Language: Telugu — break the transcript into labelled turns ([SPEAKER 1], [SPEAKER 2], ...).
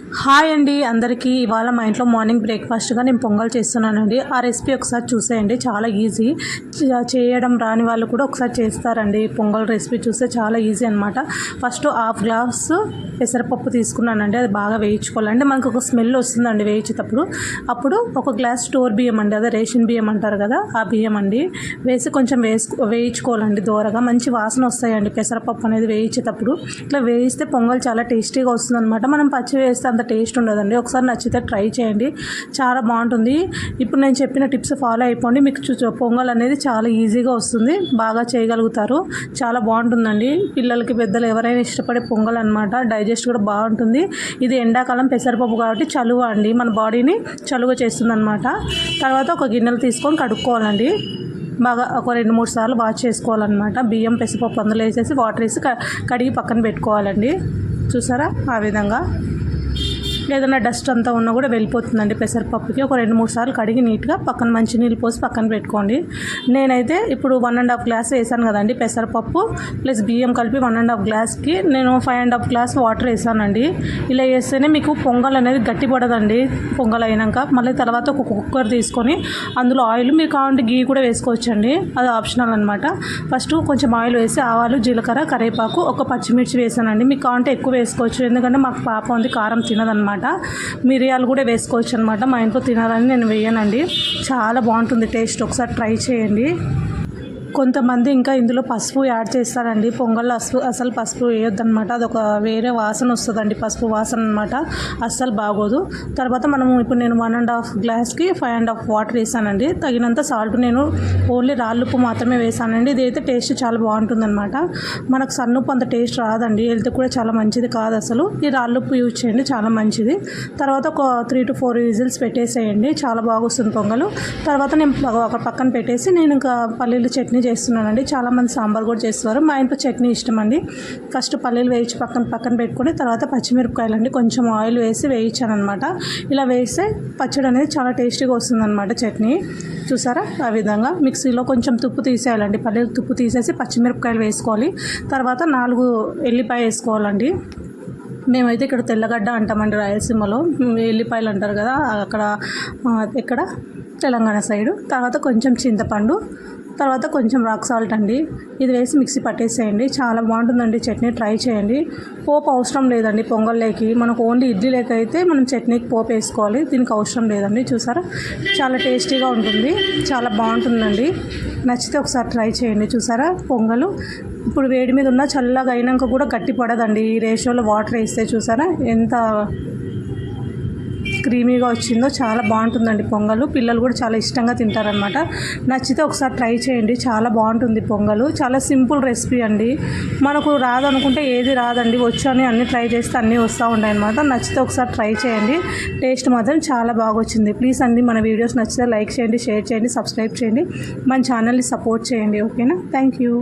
[SPEAKER 1] హాయ్ అండి అందరికీ. ఇవాళ మా ఇంట్లో మార్నింగ్ బ్రేక్ఫాస్ట్గా నేను పొంగల్ చేస్తున్నానండి. ఆ రెసిపీ ఒకసారి చూసేయండి. చాలా ఈజీ. చేయడం రాని వాళ్ళు కూడా ఒకసారి చేస్తారండి. పొంగల్ రెసిపీ చూస్తే చాలా ఈజీ అనమాట ఫస్ట్ హాఫ్ గ్లాస్ పెసరపప్పు తీసుకున్నానండి. అది బాగా వేయించుకోవాలండి. మనకు ఒక స్మెల్ వస్తుందండి వేయించేటప్పుడు. అప్పుడు ఒక గ్లాస్ స్టోర్ బియ్యం అండి. అదే రేషన్ బియ్యం అంటారు కదా ఆ బియ్యం అండి. వేసి కొంచెం వేసుకో వేయించుకోవాలండి దూరగా. మంచి వాసన వస్తాయండి. పెసరపప్పు అనేది వేయించేటప్పుడు. ఇట్లా వేయిస్తే పొంగల్ చాలా టేస్టీగా వస్తుందన్నమాట. మనం పచ్చి వేస్తే అంత టేస్ట్ ఉండదండి. ఒకసారి నచ్చితే ట్రై చేయండి. చాలా బాగుంటుంది. ఇప్పుడు నేను చెప్పిన టిప్స్ ఫాలో అయిపోండి. మీకు పొంగల్ అనేది చాలా ఈజీగా వస్తుంది. బాగా చేయగలుగుతారు. చాలా బాగుంటుందండి. పిల్లలకి పెద్దలు ఎవరైనా ఇష్టపడే పొంగల్ అనమాట డైజెస్ట్ కూడా బాగుంటుంది. ఇది ఎండాకాలం పెసరపప్పు కాబట్టి చలువ అండి. మన బాడీని చలువ చేస్తుంది అనమాట తర్వాత ఒక గిన్నెలు తీసుకొని కడుక్కోవాలండి. బాగా ఒక రెండు మూడు సార్లు వాష్ చేసుకోవాలన్నమాట. బియ్యం పెసరపప్పు అందులో వేసేసి వాటర్ వేసి క- కడిగి పక్కన పెట్టుకోవాలండి. చూసారా? ఆ విధంగా. ఏదైనా డస్ట్ అంతా ఉన్నా కూడా వెళ్ళిపోతుందండి పెసరపప్పుకి. ఒక రెండు మూడు సార్లు కడిగి నీట్గా పక్కన మంచి నీళ్ళు పోసి పక్కన పెట్టుకోండి. నేనైతే ఇప్పుడు వన్ అండ్ హాఫ్ గ్లాస్ వేసాను కదండి పెసరపప్పు ప్లస్ బియ్యం కలిపి వన్ అండ్ హాఫ్ గ్లాస్కి. నేను five and half glass water వేసానండి. ఇలా వేస్తేనే మీకు పొంగల్ అనేది గట్టిపడదండి. పొంగల్ అయినాక మళ్ళీ తర్వాత ఒక కుక్కర్ తీసుకొని అందులో ఆయిల్ మీరు కావాలంటే గీ కూడా వేసుకోవచ్చండి. అది ఆప్షనల్ అనమాట ఫస్ట్ కొంచెం ఆయిల్ వేసి ఆవాలు జీలకర్ర కరివేపాకు ఒక పచ్చిమిర్చి వేసానండి. మీకు కావాలంటే ఎక్కువ వేసుకోవచ్చు. ఎందుకంటే మాకు పాప ఉంది కారం తినదనమాట మిరియాలు కూడా వేసుకోవచ్చు అనమాట. మా ఇంట్లో తినాలని నేను వేయనండి. చాలా బాగుంటుంది టేస్ట్. ఒకసారి ట్రై చేయండి. కొంతమంది ఇంకా ఇందులో పసుపు యాడ్ చేస్తారండి. పొంగల్లో అసలు అసలు పసుపు వేయొద్దనమాట అదొక వేరే వాసన వస్తుందండి. పసుపు వాసన అనమాట అస్సలు బాగోదు. తర్వాత మనము ఇప్పుడు నేను వన్ అండ్ హాఫ్ గ్లాస్కి ఫైవ్ అండ్ హాఫ్ వాటర్ వేసానండి. తగినంత సాల్ట్ నేను ఓన్లీ రాళ్ళుప్పు మాత్రమే వేసానండి. ఇదైతే టేస్ట్ చాలా బాగుంటుందన్నమాట. మనకు సన్నుప్పు అంత టేస్ట్ రాదండి. హెల్త్ కూడా చాలా మంచిది కాదు అసలు. ఈ రాళ్ళుప్పు యూజ్ చేయండి. చాలా మంచిది. తర్వాత ఒక త్రీ టు ఫోర్ విజిల్స్ పెట్టేసేయండి. చాలా బాగా వస్తుంది పొంగలు. తర్వాత నేను ఒక పక్కన పెట్టేసి నేను ఇంకా పల్లీలు చట్నీ చేస్తున్నానండి. చాలామంది సాంబార్ కూడా చేస్తారు మా ఇంట్లో చట్నీ ఇష్టం అండి ఫస్ట్ పల్లీలు వేయించి పక్కన పక్కన పెట్టుకొని తర్వాత పచ్చిమిరపకాయలు అండి కొంచెం ఆయిల్ వేసి వేయించాను అనమాట ఇలా వేస్తే పచ్చడి అనేది చాలా టేస్టీగా వస్తుందన్నమాట చట్నీ. చూసారా? ఆ విధంగా మిక్సీలో కొంచెం తుప్పు తీసేయాలండి. పల్లీలు తుప్పు తీసేసి పచ్చిమిరపకాయలు వేసుకోవాలి. తర్వాత నాలుగు ఎల్లిపాయ వేసుకోవాలండి. మేమైతే ఇక్కడ తెల్లగడ్డ అంటామండి రాయలసీమలో. ఎల్లిపాయలు అంటారు కదా అక్కడ ఇక్కడ ఎక్కడ? తెలంగాణ సైడు. తర్వాత కొంచెం చింతపండు తర్వాత కొంచెం రాక్ సాల్ట్ అండి. ఇది వేసి మిక్సీ పట్టేసేయండి. చాలా బాగుంటుందండి చట్నీ. ట్రై చేయండి. పోపు అవసరం లేదండి పొంగల్లోకి. మనకు ఓన్లీ ఇడ్లీ లేక అయితే మనం చట్నీకి పోపు వేసుకోవాలి. దీనికి అవసరం లేదండి. చూసారా? చాలా టేస్టీగా ఉంటుంది. చాలా బాగుంటుందండి. నచ్చితే ఒకసారి ట్రై చేయండి. చూసారా? పొంగలు. ఇప్పుడు వేడి మీద ఉన్న చల్లగా అయినాక కూడా గట్టి పడదండి. ఈ రేషియోలో వాటర్ వేస్తే చూసారా? ఎంత క్రీమీగా వచ్చిందో చాలా బాగుంటుందండి పొంగలు. పిల్లలు కూడా చాలా ఇష్టంగా తింటారనమాట నచ్చితే ఒకసారి ట్రై చేయండి. చాలా బాగుంటుంది పొంగలు. చాలా సింపుల్ రెసిపీ అండి. మనకు రాదనుకుంటే ఏది రాదండి. వచ్చు అని అన్ని ట్రై చేస్తే అన్నీ వస్తూ ఉంటాయి అనమాట నచ్చితే ఒకసారి ట్రై చేయండి. టేస్ట్ మాత్రం చాలా బాగా వచ్చింది. ప్లీజ్ అండి మన వీడియోస్ నచ్చితే లైక్ చేయండి షేర్ చేయండి సబ్స్క్రైబ్ చేయండి. మన ఛానల్ని సపోర్ట్ చేయండి. ఓకేనా? Thank you.